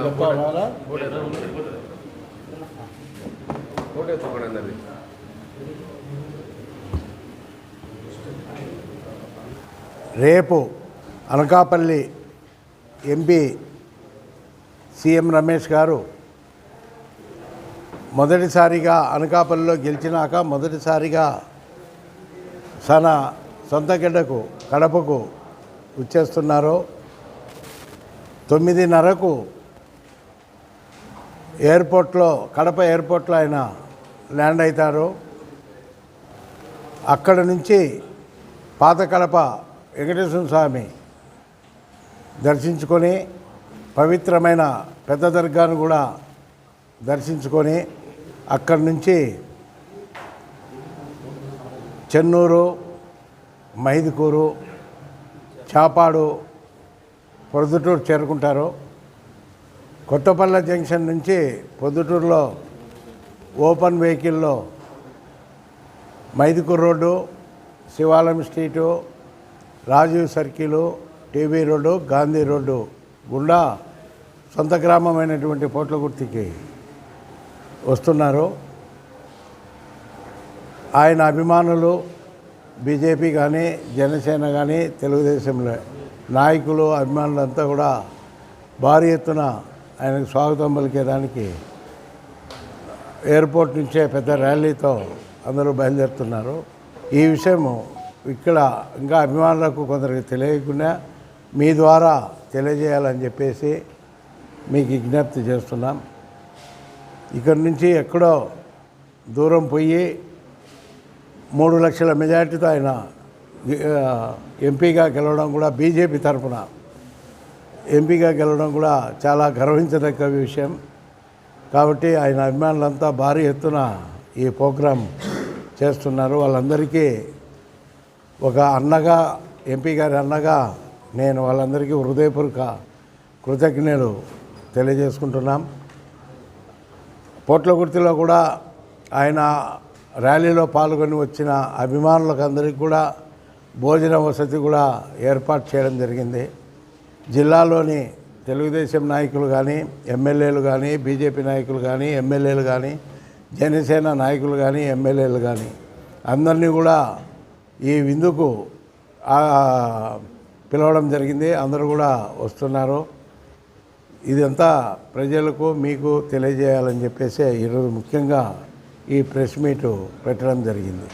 ఎత్తుకోండి రేపు Anakapalli MP CM Ramesh గారు మొదటిసారిగా అనకాపల్లిలో గెలిచినాక మొదటిసారిగా తన సొంతగడ్డకు కడపకు వచ్చేస్తున్నారు తొమ్మిదిన్నరకు ఎయిర్పోర్ట్లో కడప ఎయిర్పోర్ట్లో ఆయన ల్యాండ్ అవుతారు. అక్కడ నుంచి పాత కడప వెంకటేశ్వర స్వామి దర్శించుకొని పవిత్రమైన పెద్ద దర్గాను కూడా దర్శించుకొని అక్కడి నుంచి చెన్నూరు మైదుకూరు చాపాడు పొద్దుటూరు చేరుకుంటారు. కొత్తపల్లె జంక్షన్ నుంచి పొద్దుటూరులో ఓపెన్ వెహికల్లో మైదుకూరు రోడ్డు శివాలయం street Rajiv circle TV road Gandhi road గుండా సొంత గ్రామమైనటువంటి పోట్లగుర్తికి వస్తున్నారు. ఆయన అభిమానులు బీజేపీ కానీ జనసేన కానీ తెలుగుదేశంలో నాయకులు అభిమానులంతా కూడా భారీ ఎత్తున ఆయనకు స్వాగతం పలికేదానికి ఎయిర్పోర్ట్ నుంచే పెద్ద ర్యాలీతో అందరూ బయలుదేరుతున్నారు. ఈ విషయము ఇక్కడ ఇంకా అభిమానులకు కొందరికి తెలియకుండా మీ ద్వారా తెలియజేయాలని చెప్పేసి మీకు విజ్ఞప్తి చేస్తున్నాం. ఇక్కడి నుంచి ఎక్కడో దూరం పోయి మూడు లక్షల మెజార్టీతో ఆయన ఎంపీగా గెలవడం కూడా బీజేపీ తరఫున ఎంపీగా గెలవడం కూడా చాలా గర్వించదగ్గ విషయం. కాబట్టి ఆయన అభిమానులంతా భారీ ఎత్తున ఈ ప్రోగ్రాం చేస్తున్నారు. వాళ్ళందరికీ ఒక అన్నగా ఎంపీ గారి అన్నగా నేను వాళ్ళందరికీ హృదయపూర్వక కృతజ్ఞతలు తెలియజేసుకుంటున్నాం. పోట్లగుర్తిలో కూడా ఆయన ర్యాలీలో పాల్గొని వచ్చిన అభిమానులకు అందరికీ కూడా భోజన వసతి కూడా ఏర్పాటు చేయడం జరిగింది. జిల్లాలోని తెలుగుదేశం నాయకులు కానీ ఎమ్మెల్యేలు కానీ బీజేపీ నాయకులు కానీ ఎమ్మెల్యేలు కానీ జనసేన నాయకులు కానీ ఎమ్మెల్యేలు కానీ అందరినీ కూడా ఈ విందుకు పిలవడం జరిగింది. అందరూ కూడా వస్తున్నారు. ఇదంతా ప్రజలకు మీకు తెలియజేయాలని చెప్పేసి ఈరోజు ముఖ్యంగా ఈ ప్రెస్ మీటు పెట్టడం జరిగింది.